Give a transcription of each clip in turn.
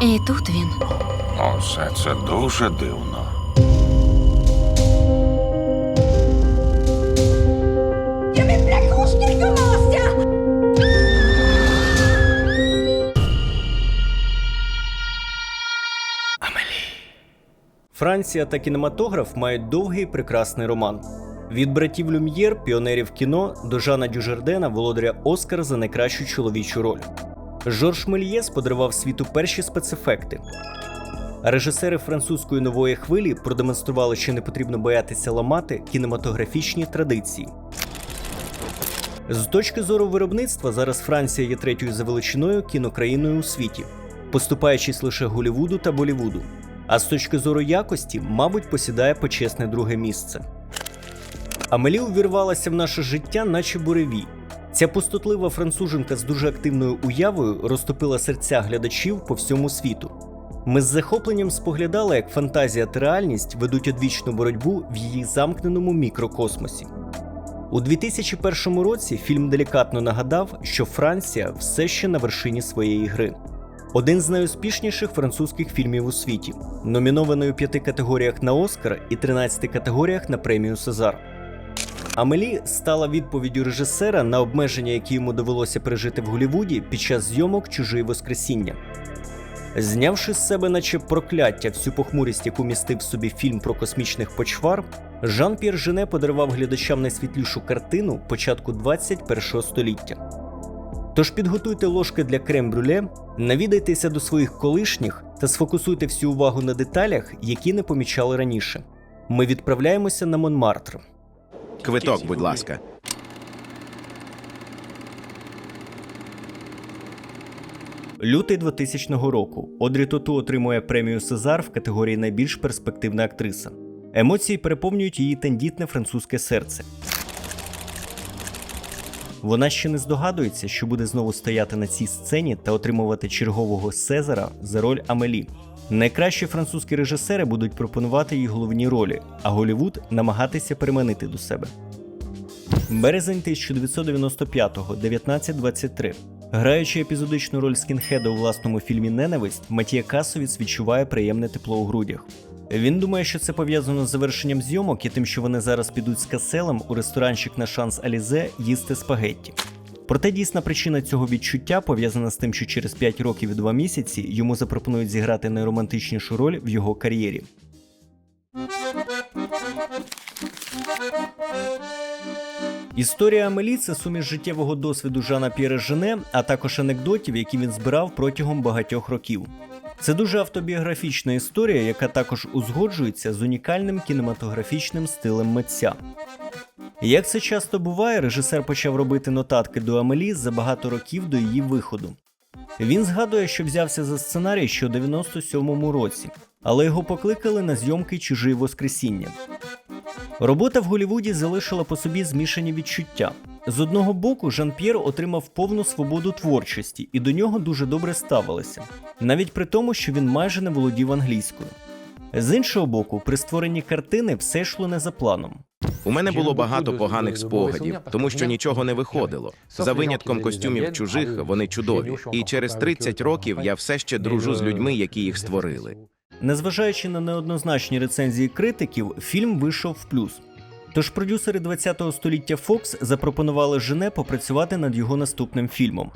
І тут він. Усе це дуже дивно. Франція та кінематограф мають довгий і прекрасний роман. Від братів Люм'єр, піонерів кіно, до Жана Дюжардена, володаря Оскар за найкращу чоловічу роль. Жорж Мельєс подарував світу перші спецефекти. Режисери французької нової хвилі продемонстрували, що не потрібно боятися ламати кінематографічні традиції. З точки зору виробництва, зараз Франція є третьою за величиною кінокраїною у світі, поступаючись лише Голівуду та Болівуду. А з точки зору якості, мабуть, посідає почесне друге місце. Амелі увірвалася в наше життя, наче буревій. Ця пустотлива француженка з дуже активною уявою розтопила серця глядачів по всьому світу. Ми з захопленням споглядали, як фантазія та реальність ведуть одвічну боротьбу в її замкненому мікрокосмосі. У 2001 році фільм делікатно нагадав, що Франція все ще на вершині своєї гри. Один з найуспішніших французьких фільмів у світі, номінований у п'яти категоріях на Оскар і 13 категоріях на премію Сезар. Амелі стала відповіддю режисера на обмеження, які йому довелося пережити в Голлівуді під час зйомок Чужий Воскресіння. Знявши з себе, наче прокляття, всю похмурість, яку містив собі фільм про космічних почвар, Жан П'єр Жене подарував глядачам найсвітлішу картину початку 21 століття. Тож підготуйте ложки для крем-брюле, навідайтеся до своїх колишніх та сфокусуйте всю увагу на деталях, які не помічали раніше. Ми відправляємося на Монмартр. Квиток, будь ласка. Лютий 2000 року Одрі Тоту отримує премію Сезар в категорії найбільш перспективна актриса. Емоції переповнюють її тендітне французьке серце. Вона ще не здогадується, що буде знову стояти на цій сцені та отримувати чергового Сезара за роль Амелі. Найкращі французькі режисери будуть пропонувати їй головні ролі, а Голівуд намагатися переманити до себе. Березень 1995-го, 19.23. Граючи епізодичну роль скінхеда у власному фільмі Ненависть, Матія Касовіц відчуває приємне тепло у грудях. Він думає, що це пов'язано з завершенням зйомок і тим, що вони зараз підуть з каселем у ресторанчик на шанс Алізе їсти спагетті. Проте дійсна причина цього відчуття пов'язана з тим, що через 5 років і 2 місяці йому запропонують зіграти найромантичнішу роль в його кар'єрі. Історія Амелі це суміш життєвого досвіду Жана П'єре Жене, а також анекдотів, які він збирав протягом багатьох років. Це дуже автобіографічна історія, яка також узгоджується з унікальним кінематографічним стилем митця. Як це часто буває, режисер почав робити нотатки до Амелі за багато років до її виходу. Він згадує, що взявся за сценарій ще у 97-му році, але його покликали на зйомки Чужі Воскресіння. Робота в Голлівуді залишила по собі змішані відчуття. З одного боку, Жан-П'єр отримав повну свободу творчості і до нього дуже добре ставилися, навіть при тому, що він майже не володів англійською. З іншого боку, при створенні картини все йшло не за планом. У мене було багато поганих спогадів, тому що нічого не виходило. За винятком костюмів чужих вони чудові. І через 30 років я все ще дружу з людьми, які їх створили. Незважаючи на неоднозначні рецензії критиків, фільм вийшов в плюс. Тож продюсери 20-го століття Fox запропонували Жене попрацювати над його наступним фільмом.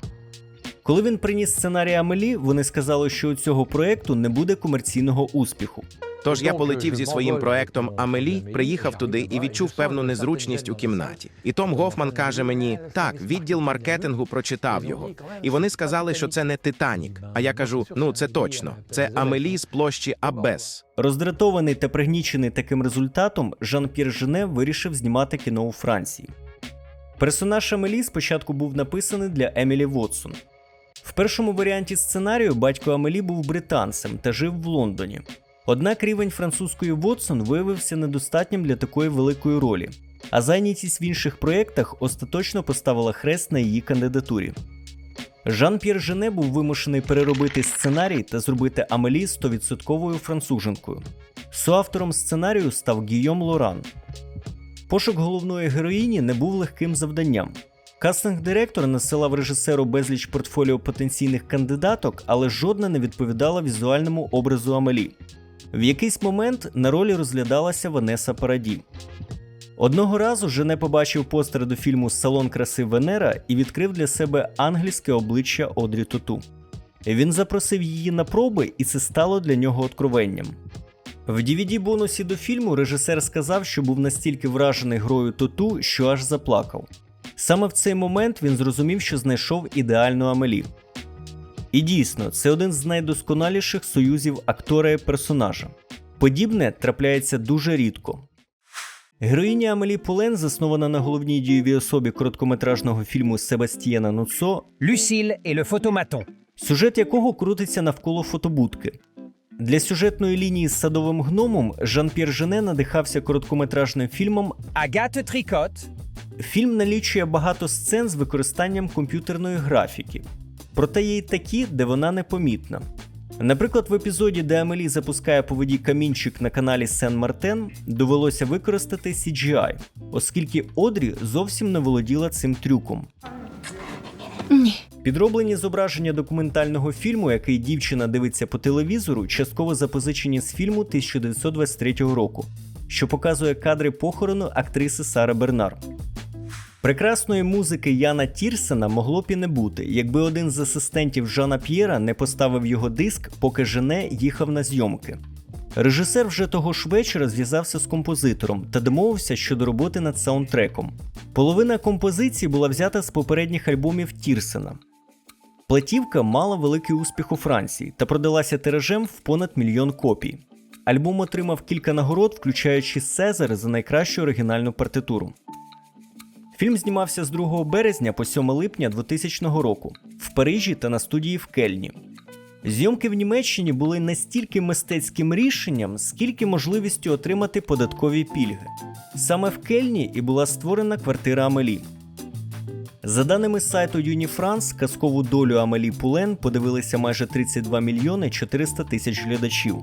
Коли він приніс сценарій Амелі, вони сказали, що у цього проекту не буде комерційного успіху. Тож я полетів зі своїм проектом Амелі, приїхав туди і відчув певну незручність у кімнаті. І Том Гофман каже мені: так, відділ маркетингу прочитав його, і вони сказали, що це не Титанік. А я кажу: ну це точно, це Амелі з площі Абес. Роздратований та пригнічений таким результатом, Жан-П'єр Жене вирішив знімати кіно у Франції. Персонаж Амелі спочатку був написаний для Емілі Вотсон. В першому варіанті сценарію батько Амелі був британцем та жив в Лондоні. Однак рівень французької Вотсон виявився недостатнім для такої великої ролі, а зайнятість в інших проєктах остаточно поставила хрест на її кандидатурі. Жан-П'єр Жене був вимушений переробити сценарій та зробити Амелі 100% француженкою. Соавтором сценарію став Гійом Лоран. Пошук головної героїні не був легким завданням. Кастинг-директор насилав режисеру безліч портфоліо потенційних кандидаток, але жодна не відповідала візуальному образу Амелі. В якийсь момент на ролі розглядалася Ванеса Параді. Одного разу Жене побачив постер до фільму Салон краси Венера і відкрив для себе ангельське обличчя Одрі Туту. Він запросив її на проби, і це стало для нього откровенням. В dvd бонусі до фільму режисер сказав, що був настільки вражений грою Туту, що аж заплакав. Саме в цей момент він зрозумів, що знайшов ідеальну Амелі. І дійсно, це один з найдосконаліших союзів актора і персонажа. Подібне трапляється дуже рідко. Героїня Амелі Полен заснована на головній дієвій особі короткометражного фільму Себастьєна Нуцо, Lucille et le photomaton. сюжет якого крутиться навколо фотобудки. Для сюжетної лінії з садовим гномом Жан-П'єр Жене надихався короткометражним фільмом. Agathe Tricotte. Фільм налічує багато сцен з використанням комп'ютерної графіки, проте є й такі, де вона непомітна. Наприклад, в епізоді, де Амелі запускає по воді камінчик на каналі Сен-Мартен, довелося використати CGI, оскільки Одрі зовсім не володіла цим трюком. Підроблені зображення документального фільму, який дівчина дивиться по телевізору, частково запозичені з фільму 1923 року, що показує кадри похорону актриси Сари Бернар. Прекрасної музики Яна Тірсена могло б і не бути, якби один з асистентів Жана П'єра не поставив його диск, поки Жене їхав на зйомки. Режисер вже того ж вечора зв'язався з композитором та домовився щодо роботи над саундтреком. Половина композиції була взята з попередніх альбомів Тірсена. Платівка мала великий успіх у Франції та продалася тиражем в понад мільйон копій. Альбом отримав кілька нагород, включаючи Сезар за найкращу оригінальну партитуру. Фільм знімався з 2 березня по 7 липня 2000 року в Парижі та на студії в Кельні. Зйомки в Німеччині були не стільки мистецьким рішенням, скільки можливістю отримати податкові пільги. Саме в Кельні і була створена квартира Амелі. За даними сайту Юніфранс, казкову долю Амелі Пулен подивилися майже 32 мільйони 400 тисяч глядачів.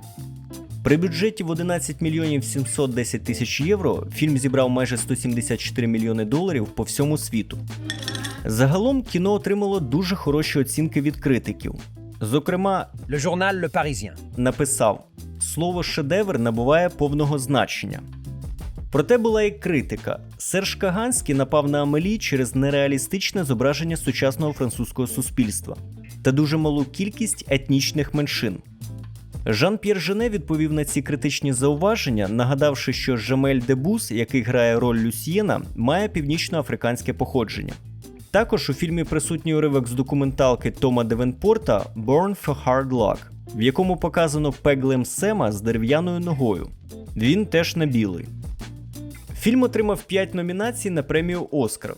При бюджеті в 11 мільйонів 710 тисяч євро фільм зібрав майже 174 мільйони доларів по всьому світу. Загалом кіно отримало дуже хороші оцінки від критиків. Зокрема, Le journal Le Parisien. написав: слово шедевр набуває повного значення. Проте була і критика. Серж Каганський напав на Амелі через нереалістичне зображення сучасного французького суспільства та дуже малу кількість етнічних меншин. Жан-П'єр Жене відповів на ці критичні зауваження, нагадавши, що Жамель Дебус, який грає роль Люсьєна, має північноафриканське походження. Також у фільмі присутній уривок з документалки Тома Девенпорта Born for Hard Luck, в якому показано пеглем Сема з дерев'яною ногою. Він теж не білий. Фільм отримав 5 номінацій на премію Оскар.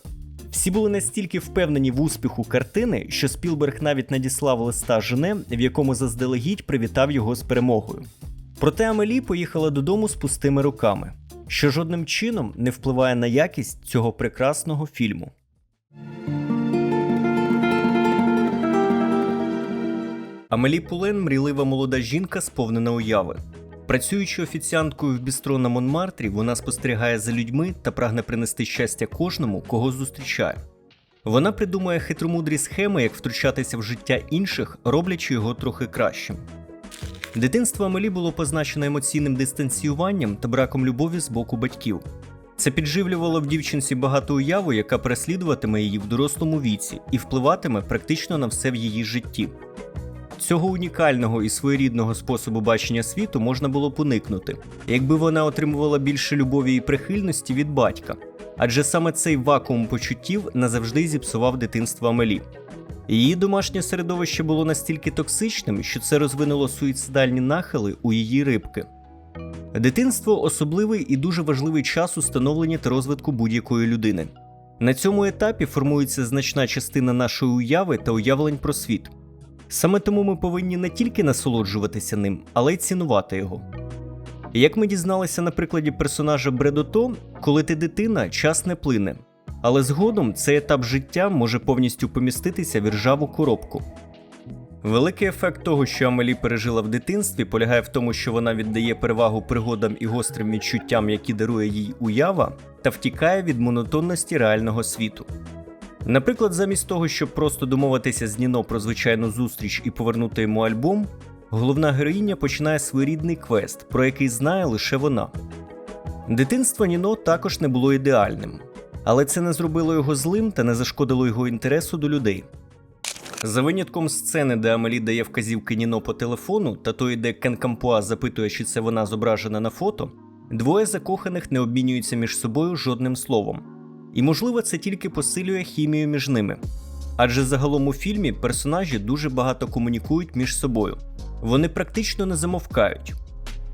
Всі були настільки впевнені в успіху картини, що Спілберг навіть надіслав листа Жене, в якому заздалегідь привітав його з перемогою. Проте Амелі поїхала додому з пустими руками, що жодним чином не впливає на якість цього прекрасного фільму. Амелі Пулен мрійлива молода жінка, сповнена уяви. Працюючи офіціанткою в бістро на Монмартрі, вона спостерігає за людьми та прагне принести щастя кожному, кого зустрічає. Вона придумує хитромудрі схеми, як втручатися в життя інших, роблячи його трохи кращим. Дитинство Амелі було позначено емоційним дистанціюванням та браком любові з боку батьків. Це підживлювало в дівчинці багату уяву, яка переслідуватиме її в дорослому віці і впливатиме практично на все в її житті. Цього унікального і своєрідного способу бачення світу можна було б уникнути, якби вона отримувала більше любові і прихильності від батька, адже саме цей вакуум почуттів назавжди зіпсував дитинство Амелі. Її домашнє середовище було настільки токсичним, що це розвинуло суїцидальні нахили у її рибки. Дитинство особливий і дуже важливий час у становленні та розвитку будь-якої людини. На цьому етапі формується значна частина нашої уяви та уявлень про світ. Саме тому ми повинні не тільки насолоджуватися ним, але й цінувати його. Як ми дізналися на прикладі персонажа Бредото, коли ти дитина, час не плине. Але згодом цей етап життя може повністю поміститися в іржаву коробку. Великий ефект того, що Амелі пережила в дитинстві, полягає в тому, що вона віддає перевагу пригодам і гострим відчуттям, які дарує їй уява, та втікає від монотонності реального світу. Наприклад, замість того, щоб просто домовитися з Ніно про звичайну зустріч і повернути йому альбом, головна героїня починає своєрідний квест, про який знає лише вона. Дитинство Ніно також не було ідеальним, але це не зробило його злим та не зашкодило його інтересу до людей. За винятком сцени, де Амелі дає вказівки Ніно по телефону, та той, де Кен Кампуа запитує, чи це вона зображена на фото, двоє закоханих не обмінюються між собою жодним словом. І можливо, це тільки посилює хімію між ними. Адже загалом у фільмі персонажі дуже багато комунікують між собою. Вони практично не замовкають.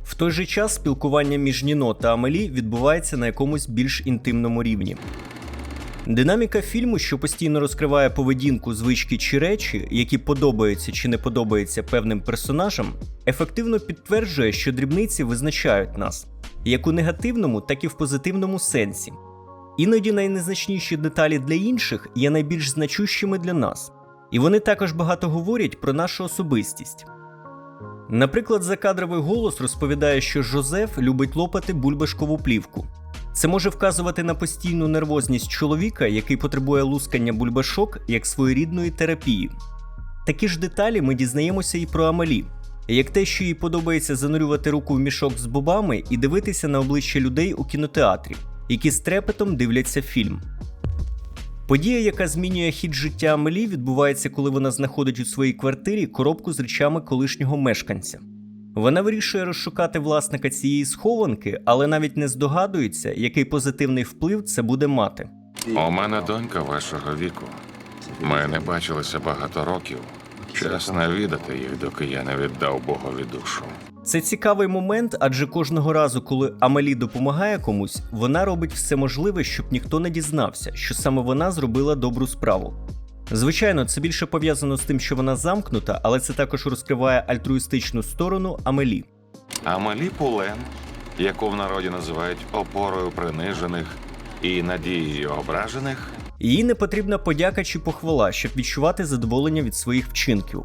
В той же час спілкування між Ніно та Амелі відбувається на якомусь більш інтимному рівні. Динаміка фільму, що постійно розкриває поведінку, звички чи речі, які подобаються чи не подобаються певним персонажам, ефективно підтверджує, що дрібниці визначають нас як у негативному, так і в позитивному сенсі. Іноді найнезначніші деталі для інших є найбільш значущими для нас, і вони також багато говорять про нашу особистість. Наприклад, закадровий голос розповідає, що Жозеф любить лопати бульбашкову плівку. Це може вказувати на постійну нервозність чоловіка, який потребує лускання бульбашок як своєрідної терапії. Такі ж деталі ми дізнаємося і про Амалі, як те, що їй подобається занурювати руку в мішок з бобами і дивитися на обличчя людей у кінотеатрі, які з трепетом дивляться фільм. Подія, яка змінює хід життя Амелі, відбувається, коли вона знаходить у своїй квартирі коробку з речами колишнього мешканця. Вона вирішує розшукати власника цієї схованки, але навіть не здогадується, який позитивний вплив це буде мати. У мене донька вашого віку. Ми не бачилися багато років. Час навідати їх, доки я не віддав Богові душу. Це цікавий момент, адже кожного разу, коли Амелі допомагає комусь, вона робить все можливе, щоб ніхто не дізнався, що саме вона зробила добру справу. Звичайно, це більше пов'язано з тим, що вона замкнута, але це також розкриває альтруїстичну сторону Амелі. Амелі Пулен, яку в народі називають опорою принижених і надією ображених, Їй не потрібна подяка чи похвала, щоб відчувати задоволення від своїх вчинків.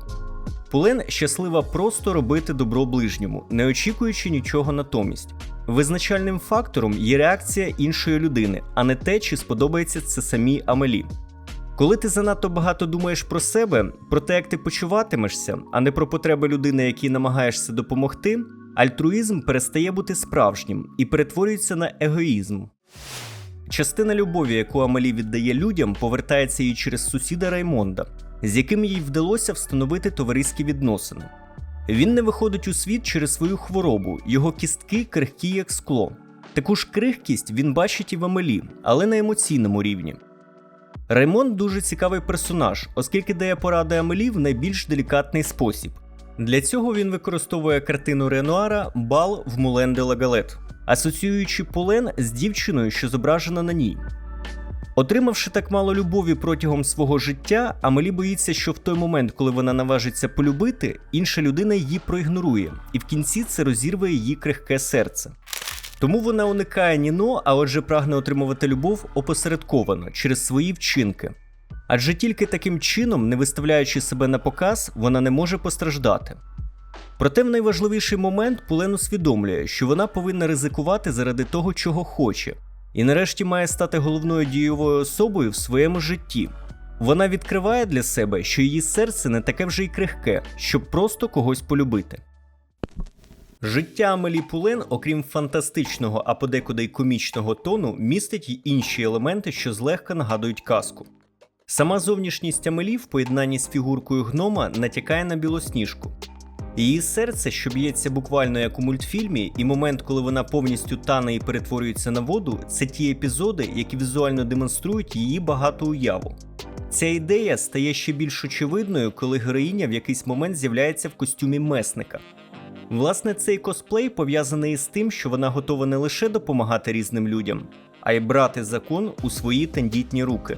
Пулен щаслива просто робити добро ближньому, не очікуючи нічого натомість. Визначальним фактором є реакція іншої людини, а не те, чи сподобається це самій Амелі. Коли ти занадто багато думаєш про себе, про те, як ти почуватимешся, а не про потреби людини, якій намагаєшся допомогти, альтруїзм перестає бути справжнім і перетворюється на егоїзм. Частина любові, яку Амелі віддає людям, повертається їй через сусіда Раймонда, з яким їй вдалося встановити товариські відносини. Він не виходить у світ через свою хворобу, його кістки крихкі як скло. Таку ж крихкість він бачить і в Амелі, але на емоційному рівні. Раймонд дуже цікавий персонаж, оскільки дає поради Амелі в найбільш делікатний спосіб. Для цього він використовує картину Ренуара Бал в Мулен де ла Галет, асоціюючи Полен з дівчиною, що зображена на ній. Отримавши так мало любові протягом свого життя, Амелі боїться, що в той момент, коли вона наважиться полюбити, інша людина її проігнорує, і в кінці це розірве її крихке серце. Тому вона уникає Ніно, а отже прагне отримувати любов опосередковано через свої вчинки. Адже тільки таким чином, не виставляючи себе на показ, вона не може постраждати. Проте в найважливіший момент Пулен усвідомлює, що вона повинна ризикувати заради того, чого хоче, і нарешті має стати головною дієвою особою в своєму житті. Вона відкриває для себе, що її серце не таке вже й крихке, щоб просто когось полюбити. Життя Амелі Пулен, окрім фантастичного, а подекуди й комічного тону, містить й інші елементи, що злегка нагадують казку. Сама зовнішність Амелі в поєднанні з фігуркою гнома натякає на білосніжку. Її серце, що б'ється буквально як у мультфільмі, і момент, коли вона повністю тане і перетворюється на воду, це ті епізоди, які візуально демонструють її багату уяву. Ця ідея стає ще більш очевидною, коли героїня в якийсь момент з'являється в костюмі месника. Власне, цей косплей пов'язаний із тим, що вона готова не лише допомагати різним людям, а й брати закон у свої тендітні руки.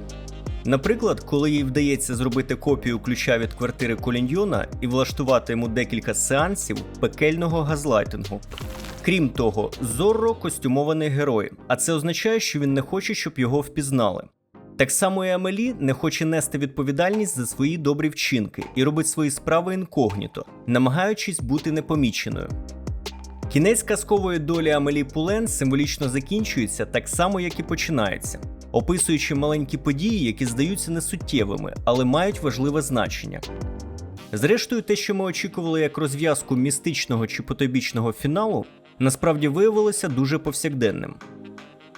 Наприклад, коли їй вдається зробити копію ключа від квартири Коліньйона і влаштувати йому декілька сеансів пекельного газлайтингу. Крім того, Зорро костюмований герой, а це означає, що він не хоче, щоб його впізнали. Так само і Амелі не хоче нести відповідальність за свої добрі вчинки і робить свої справи інкогніто, намагаючись бути непоміченою. Кінець казкової долі Амелі Пулен символічно закінчується так само, як і починається. Описуючи маленькі події, які здаються несуттєвими, але мають важливе значення. Зрештою, те, що ми очікували як розв'язку містичного чи потойбічного фіналу, насправді виявилося дуже повсякденним.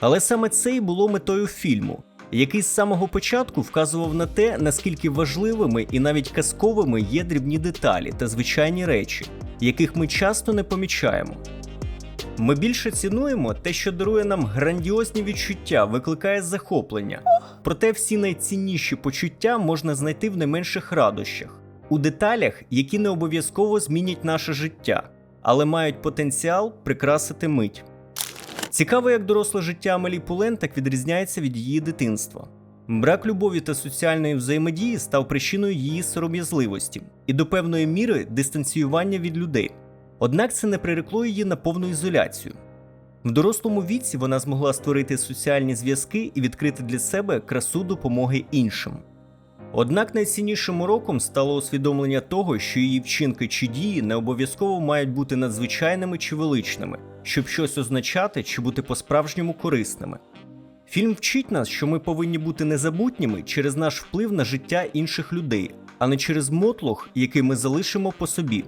Але саме це і було метою фільму, який з самого початку вказував на те, наскільки важливими і навіть казковими є дрібні деталі та звичайні речі, яких ми часто не помічаємо. Ми більше цінуємо те, що дарує нам грандіозні відчуття, викликає захоплення. Проте всі найцінніші почуття можна знайти в найменших радощах, у деталях, які не обов'язково змінять наше життя, але мають потенціал прикрасити мить. Цікаво, як доросле життя Амелі Пулен так відрізняється від її дитинства. Брак любові та соціальної взаємодії став причиною її сором'язливості і до певної міри дистанціювання від людей. Однак це не прирекло її на повну ізоляцію. В дорослому віці вона змогла створити соціальні зв'язки і відкрити для себе красу допомоги іншим. Однак найціннішим уроком стало усвідомлення того, що її вчинки чи дії не обов'язково мають бути надзвичайними чи величними, щоб щось означати чи бути по-справжньому корисними. Фільм вчить нас, що ми повинні бути незабутніми через наш вплив на життя інших людей, а не через мотлох, який ми залишимо по собі.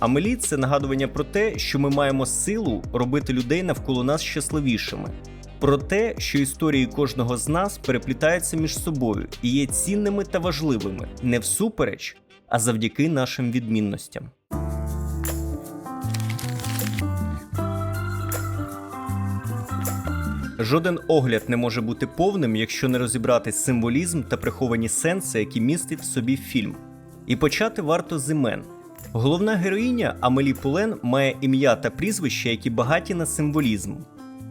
Амелі це нагадування про те, що ми маємо силу робити людей навколо нас щасливішими, про те, що історії кожного з нас переплітаються між собою і є цінними та важливими не всупереч, а завдяки нашим відмінностям. Жоден огляд не може бути повним, якщо не розібрати символізм та приховані сенси, які містить в собі фільм. І почати варто з імен. Головна героїня Амелі Пулен має ім'я та прізвище, які багаті на символізм.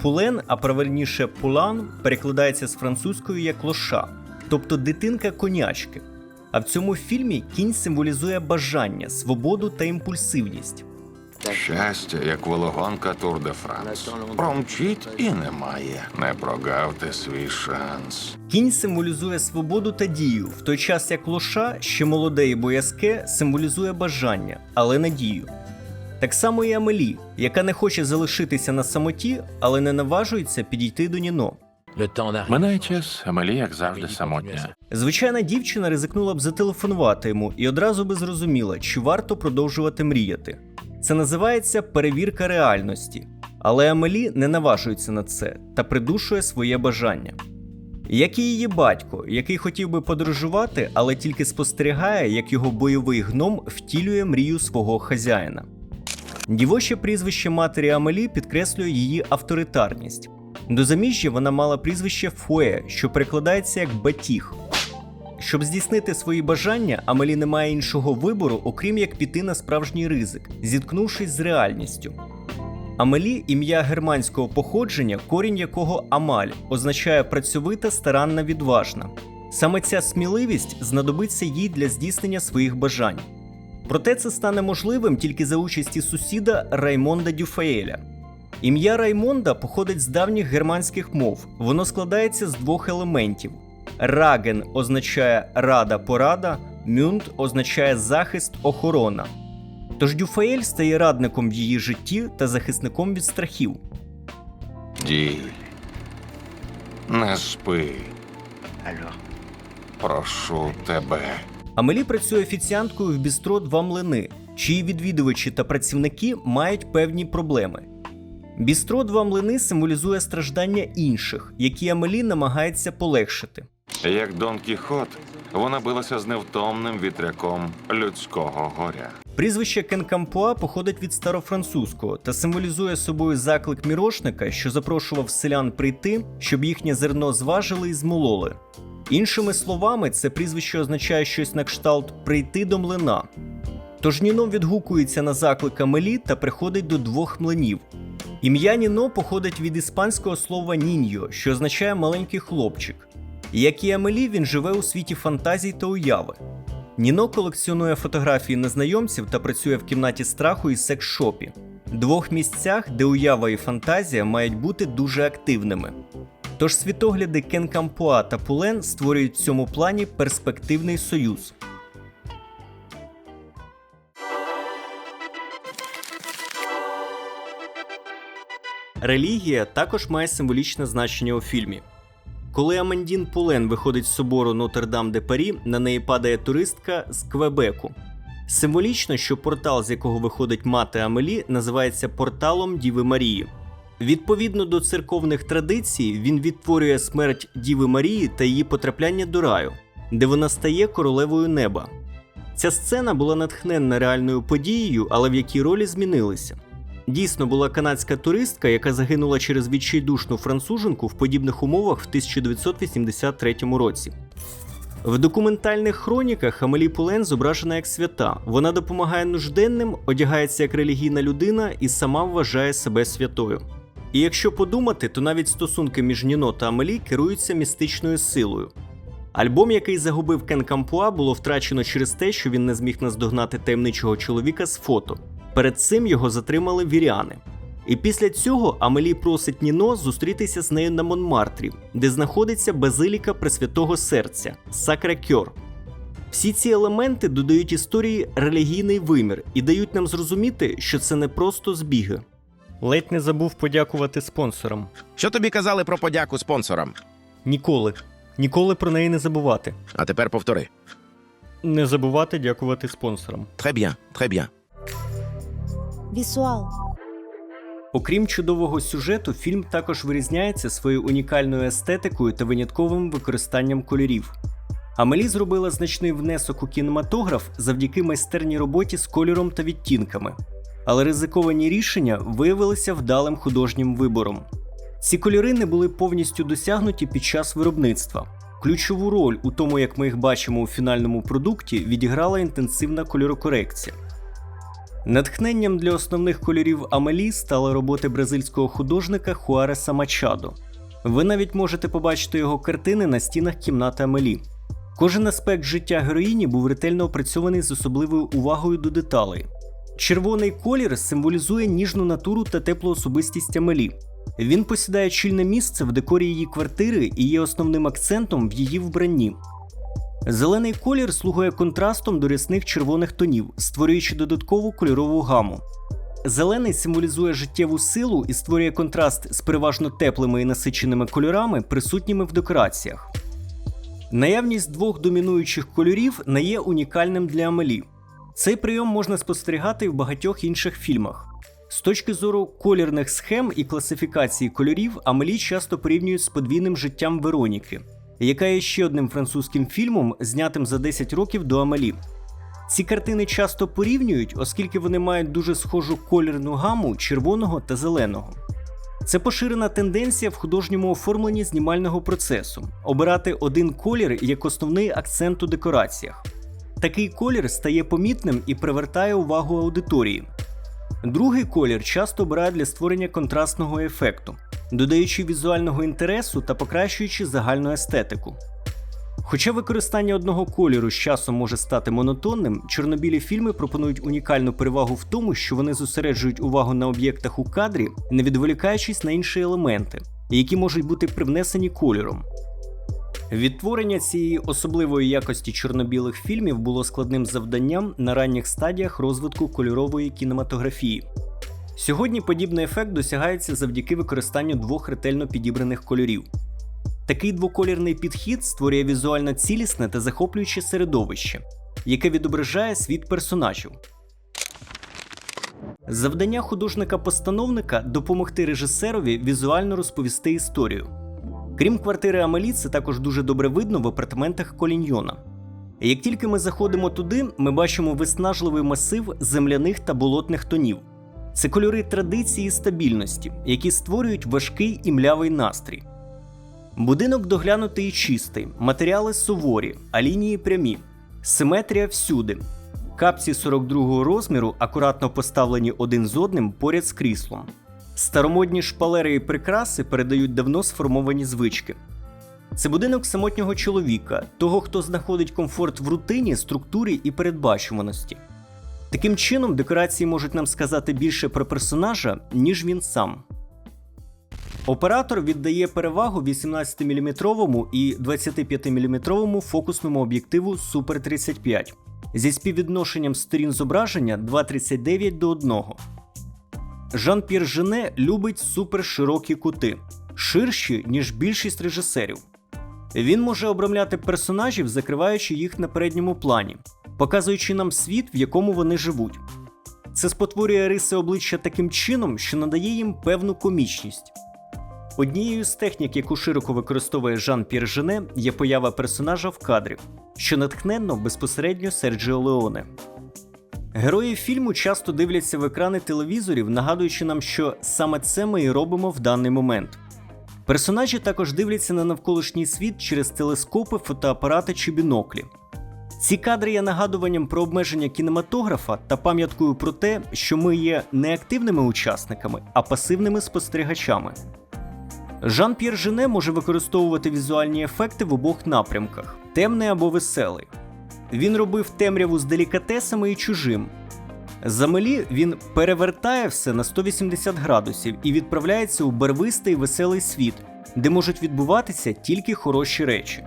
Пулен, а правильніше Пулан, перекладається з французькою як лоша, тобто дитинка конячки. А в цьому фільмі кінь символізує бажання, свободу та імпульсивність. Щастя, як вологонка Тур де Франс. Промчить і немає. Не прогавте свій шанс. Кінь символізує свободу та дію, в той час як лоша, ще молоде і боязке, символізує бажання, але надію. Так само і Амелі, яка не хоче залишитися на самоті, але не наважується підійти до Ніно. Минає час, Амелі, як завжди, самотня. Звичайна дівчина ризикнула б зателефонувати йому і одразу би зрозуміла, чи варто продовжувати мріяти. Це називається перевірка реальності. Але Амелі не наважується на це та придушує своє бажання. Як і її батько, який хотів би подорожувати, але тільки спостерігає, як його бойовий гном втілює мрію свого хазяїна. Дівоче прізвище матері Амелі підкреслює її авторитарність. До заміжжя вона мала прізвище Фуе, що перекладається як батіг. Щоб здійснити свої бажання, Амелі не має іншого вибору, окрім як піти на справжній ризик, зіткнувшись з реальністю. Амелі ім'я германського походження, корінь якого Амаль означає працьовита, старанна, відважна. Саме ця сміливість знадобиться їй для здійснення своїх бажань. Проте це стане можливим тільки за участі сусіда Раймонда Дюфаеля. Ім'я Раймонда походить з давніх германських мов. Воно складається з двох елементів. Раген означає рада порада, мюнд означає захист охорона. Тож Дюфаель стає радником в її житті та захисником від страхів. Дій. Не спи. Прошу тебе. Амелі працює офіціанткою в бістро два млини, чиї відвідувачі та працівники мають певні проблеми. Бістро два млини символізує страждання інших, які Амелі намагається полегшити. Як Дон Кіхот, вона билася з невтомним вітряком людського горя. Прізвище Кенкампуа походить від старофранцузького та символізує собою заклик мірошника, що запрошував селян прийти, щоб їхнє зерно зважили і змололи. Іншими словами, це прізвище означає щось на кшталт прийти до млина. Тож Ніно відгукується на заклик Амелі та приходить до двох млинів. Ім'я Ніно походить від іспанського слова ніньо, що означає маленький хлопчик. Як і Амелі, він живе у світі фантазій та уяви. Ніно колекціонує фотографії незнайомців та працює в кімнаті страху і секс-шопі. Двох місцях, де уява і фантазія мають бути дуже активними. Тож світогляди Кен Кампуа та Пулен створюють в цьому плані перспективний союз. Релігія також має символічне значення у фільмі. Коли Амандін Пулен виходить з собору Нотр-Дам де Парі, на неї падає туристка з Квебеку. Символічно, що портал, з якого виходить мати Амелі, називається порталом Діви Марії. Відповідно до церковних традицій, він відтворює смерть Діви Марії та її потрапляння до раю, де вона стає королевою неба. Ця сцена була натхненна реальною подією, але в якій ролі змінилися. Дійсно була канадська туристка, яка загинула через відчайдушну француженку в подібних умовах в 1983 році. В документальних хроніках Амелі Пулен зображена як свята. Вона допомагає нужденним, одягається як релігійна людина і сама вважає себе святою. І якщо подумати, то навіть стосунки між Ніно та Амелі керуються містичною силою. Альбом, який загубив Кен Кампуа, було втрачено через те, що він не зміг наздогнати таємничого чоловіка з фото. Перед цим його затримали віряни. І після цього Амелі просить Ніно зустрітися з нею на Монмартрі, де знаходиться базиліка Пресвятого Серця Сакракьор. Всі ці елементи додають історії релігійний вимір і дають нам зрозуміти, що це не просто збіги. Ледь не забув подякувати спонсорам. Що тобі казали про подяку спонсорам? Ніколи. Ніколи про неї не забувати. А тепер повтори. Не забувати дякувати спонсорам. Très bien, très bien. Візуал. Окрім чудового сюжету, фільм також вирізняється своєю унікальною естетикою та винятковим використанням кольорів. Амелі зробила значний внесок у кінематограф завдяки майстерній роботі з кольором та відтінками. Але ризиковані рішення виявилися вдалим художнім вибором. Ці кольори не були повністю досягнуті під час виробництва. Ключову роль у тому, як ми їх бачимо у фінальному продукті, відіграла інтенсивна кольорокорекція. Натхненням для основних кольорів Амелі стали роботи бразильського художника Хуареса Мачадо. Ви навіть можете побачити його картини на стінах кімнати Амелі. Кожен аспект життя героїні був ретельно опрацьований з особливою увагою до деталей. Червоний колір символізує ніжну натуру та теплу особистість Амелі. Він посідає чільне місце в декорі її квартири і є основним акцентом в її вбранні. Зелений колір слугує контрастом до рясних червоних тонів, створюючи додаткову кольорову гаму. Зелений символізує життєву силу і створює контраст з переважно теплими і насиченими кольорами, присутніми в декораціях. Наявність двох домінуючих кольорів не є унікальним для Амелі. Цей прийом можна спостерігати в багатьох інших фільмах. З точки зору колірних схем і класифікації кольорів, Амелі часто порівнюють з подвійним життям Вероніки, яка є ще одним французьким фільмом, знятим за 10 років до Амелі. Ці картини часто порівнюють, оскільки вони мають дуже схожу колірну гаму червоного та зеленого. Це поширена тенденція в художньому оформленні знімального процесу обирати один колір як основний акцент у декораціях. Такий колір стає помітним і привертає увагу аудиторії. Другий колір часто обирають для створення контрастного ефекту, додаючи візуального інтересу та покращуючи загальну естетику. Хоча використання одного кольору з часом може стати монотонним, чорнобілі фільми пропонують унікальну перевагу в тому, що вони зосереджують увагу на об'єктах у кадрі, не відволікаючись на інші елементи, які можуть бути привнесені кольором. Відтворення цієї особливої якості чорнобілих фільмів було складним завданням на ранніх стадіях розвитку кольорової кінематографії. Сьогодні подібний ефект досягається завдяки використанню двох ретельно підібраних кольорів. Такий двоколірний підхід створює візуально цілісне та захоплююче середовище, яке відображає світ персонажів. Завдання художника-постановника допомогти режисерові візуально розповісти історію. Крім квартири Амелі, це також дуже добре видно в апартаментах Коліньйона. Як тільки ми заходимо туди, ми бачимо виснажливий масив земляних та болотних тонів. Це кольори традиції і стабільності, які створюють важкий і млявий настрій. Будинок доглянутий і чистий, матеріали суворі, а лінії прямі, симетрія всюди. Капці 42-го розміру акуратно поставлені один з одним поряд з кріслом. Старомодні шпалери і прикраси передають давно сформовані звички. Це будинок самотнього чоловіка, того, хто знаходить комфорт в рутині, структурі і передбачуваності. Таким чином, декорації можуть нам сказати більше про персонажа, ніж він сам. Оператор віддає перевагу 18-мм і 25-мм фокусному об'єктиву Super 35 зі співвідношенням сторін зображення 2,39 до 1. Жан-П'єр Жене любить суперширокі кути, ширші, ніж більшість режисерів. Він може обрамляти персонажів, закриваючи їх на передньому плані, показуючи нам світ, в якому вони живуть. Це спотворює риси обличчя таким чином, що надає їм певну комічність. Однією з технік, яку широко використовує Жан П'єр Жене, є поява персонажа в кадрі, що натхненно безпосередньо Серджіо Леоне. Герої фільму часто дивляться в екрани телевізорів, нагадуючи нам, що саме це ми і робимо в даний момент. Персонажі також дивляться на навколишній світ через телескопи, фотоапарати чи біноклі. Ці кадри є нагадуванням про обмеження кінематографа та пам'яткою про те, що ми є не активними учасниками, а пасивними спостерігачами. Жан П'єр Жене може використовувати візуальні ефекти в обох напрямках темний або веселий. Він робив темряву з делікатесами і чужим. За мелі він перевертає все на 180 градусів і відправляється у барвистий веселий світ, де можуть відбуватися тільки хороші речі.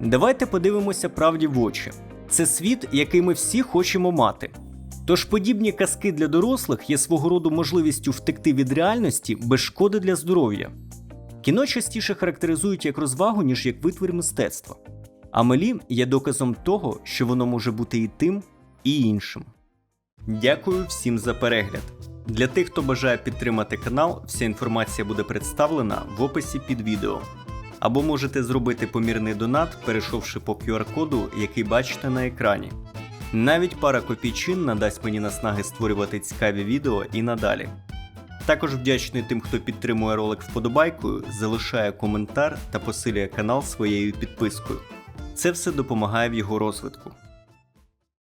Давайте подивимося правді в очі. Це світ, який ми всі хочемо мати. Тож подібні казки для дорослих є свого роду можливістю втекти від реальності без шкоди для здоров'я. Кіно частіше характеризують як розвагу, ніж як витвір мистецтва. Амелі є доказом того, що воно може бути і тим, і іншим. Дякую всім за перегляд. Для тих, хто бажає підтримати канал, вся інформація буде представлена в описі під відео. Або можете зробити помірний донат, перейшовши по QR-коду, який бачите на екрані. Навіть пара копійчин надасть мені наснаги створювати цікаві відео і надалі. Також вдячний тим, хто підтримує ролик вподобайкою, залишає коментар та посилює канал своєю підпискою. Це все допомагає в його розвитку.